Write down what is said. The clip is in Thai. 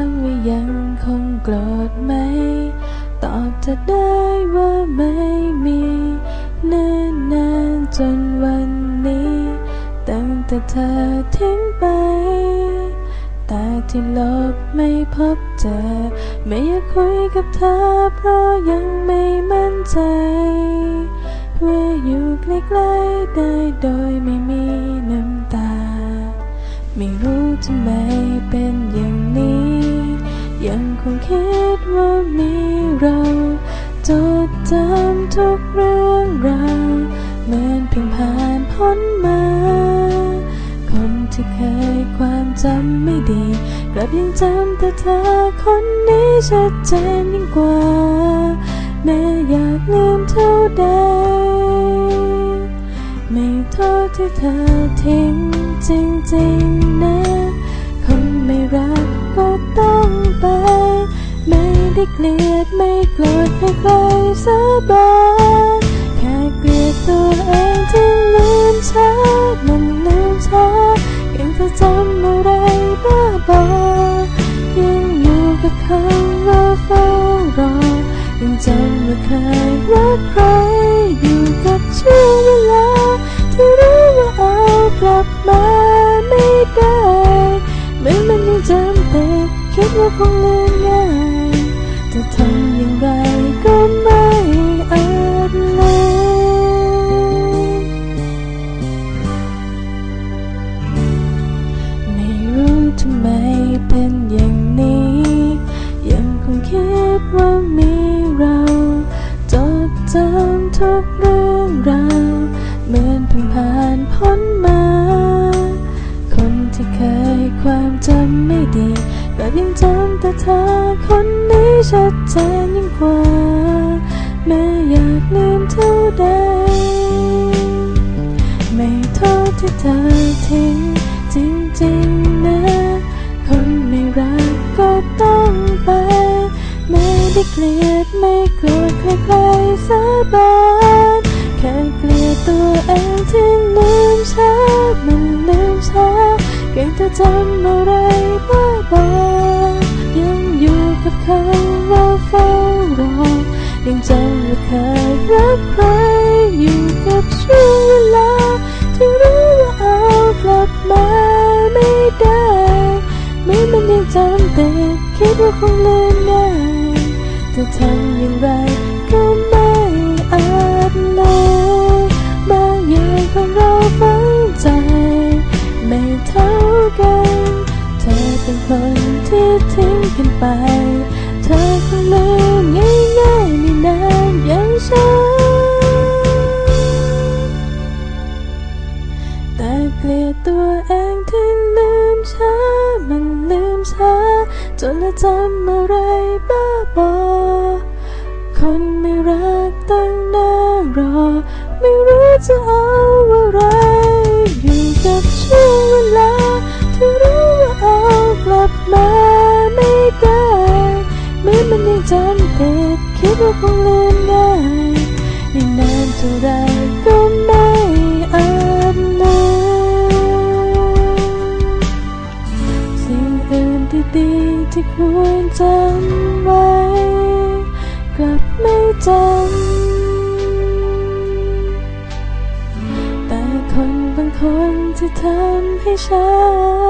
ามว่ายังคงโกรธไหม ตอบเธอได้ว่าไม่มีเนิ่นนานจนวันนี้ ตั้งแต่เธอทิ้งไป แต่ที่ลบไม่พบเจอ ไม่อยากคุยกับเธอเพราะยังไม่มั่นใจว่าอยู่ใกล้ๆได้โดยไม่มีน้ำตา ไม่รู้ทำไมเป็นอย่าง ยังคงคิดว่ามีเราจดจำทุกเรื่องราวเหมือนเพียงผ่านพ้นมา คนที่เคยความจำไม่ดี กลับยังจำแต่เธอคนนี้ชัดเจนยิ่งกว่า แม้อยากลืมเท่าใด ไม่โทษที่เธอทิ้งจริงๆ ไม่ได้เกลียดไม่โกรธใครๆสาบานแค่เกลียดตัวเองที่ลืมช้ามันลืมช้ายังจะจำอะไรบ้าบอยังอยู่กับคำว่าเฝ้ารอยังจำว่าเคยรักใครอยู่กับช่วงเวลาที่รู้ว่าเอากลับมาไม่ได้เหมือนมันยังจำแต่คิดว่าคงลืมำไมเป็นอย่างนี้ ยังคงคิดว่ามีเราจดจำทุกเรื่องราวเหมือนเพิ่งผ่านพ้นมา คนที่เคยความจำไม่ดีกลับยังจำแต่เธอคนนี้ชัดเจนยิ่งกว่าแม้อยากลืมเท่าใดไม่โทษที่เธอทิ้ง ต้องไป ไม่ได้เกลียดไม่โกรธใครๆสาบานแค่เกลียดตัวเองที่ลืมช้ามันลืมช้าเก่งแต่จำอะไรบ้าบอยังอยู่กับคำว่าเฝ้ารอยังจำว่าเคยรักใคร คิดว่าคงลืมง่ายจะทำอย่างไรก็ไม่อาจลืมบางอย่างของเราฝังใจ ไม่เท่ากัน เธอเป็นคนที่ทิ้งกันไป เธอคงลืมง่ายๆไม่นานอย่างฉันแต่เกลียดตัวเอง จนละจำอะไรบ้าบอ คนไม่รักตั้งหน้ารอ ไม่รู้จะเอาอะไร อยู่กับช่วงเวลาที่รู้ว่าเอากลับมาไม่ได้เมือมันยังจำติดคิดว่าคงลืมง่ายไม่นานเท่าไรก็ไม่ ที่ควรจำไว้กลับไม่จำแต่คนบางคนที่ทำให้ฉัน